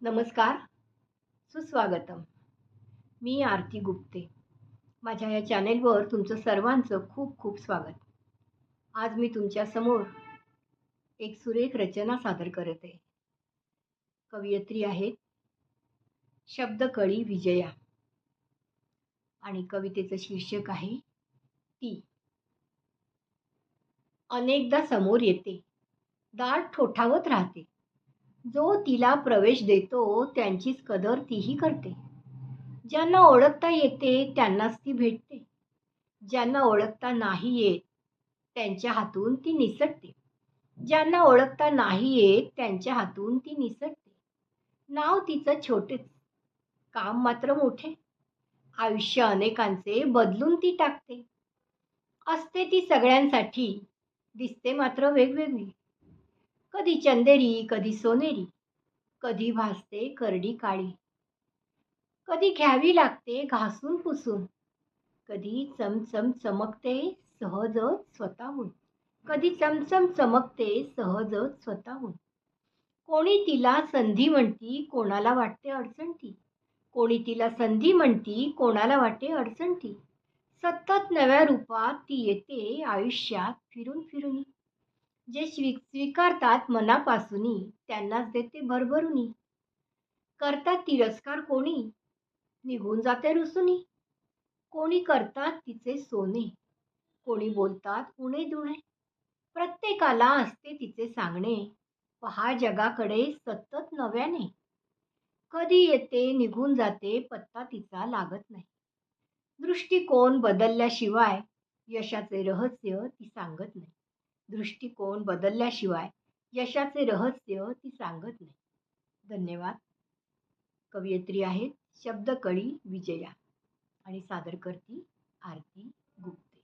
नमस्कार. सुस्वागतम. मी आरती गुप्ते. माझ्या या चॅनेलवर तुमचं सर्वांचं खूप खूप स्वागत. आज मी तुमच्यासमोर एक सुरेख रचना सादर करत आहे. कवयित्री आहेत शब्दकळी विजया आणि कवितेचं शीर्षक आहे ती. अनेकदा समोर येते. दाट ठोठावत राहते. जो तिला प्रवेश देतो त्यांचीच कदर तीही करते. ज्यांना ओळखता येते त्यांनाच ती भेटते. ज्यांना ओळखता नाही येत त्यांच्या हातून ती निसटते. ज्यांना ओळखता नाही येत त्यांच्या हातून ती निसटते. नाव तिचं छोटेच काम मात्र मोठे. आयुष्य अनेकांचे बदलून ती टाकते. असते ती सगळ्यांसाठी दिसते मात्र वेगवेगळी. कधी चंदेरी कधी सोनेरी कधी भासते करडी काळी. कधी घ्यावी लागते घासून पुसून कधी चमचम चमकते सहज स्वतःहून कधी चमचम चमकते सहजच स्वतःहून. कोणी तिला संधी म्हणती कोणाला वाटते अडचणती. कोणी तिला संधी म्हणती कोणाला वाटते अडचणती. सतत नव्या रूपात ती येते आयुष्यात फिरून फिरून. जे स्वी स्वीकारतात मनापासूनी त्यांनाच देते भरभरुनी. करतात तिरस्कार कोणी निघून जाते रुसुनी. कोणी करतात तिचे सोने कोणी बोलतात उणे दुणे प्रत्येकाला असते तिचे सांगणे पहा जगाकडे सतत नव्याने. कधी येते निघून जाते पत्ता तिचा लागत नाही. दृष्टिकोन बदलल्याशिवाय यशाचे रहस्य ती सांगत नाही. दृष्टिकोन बदलल्याशिवाय यशाचे रहस्य ती सांगत नाही. धन्यवाद. कवयित्री आहेत शब्दकळी विजया आणि सादर करती आरती गुप्ते.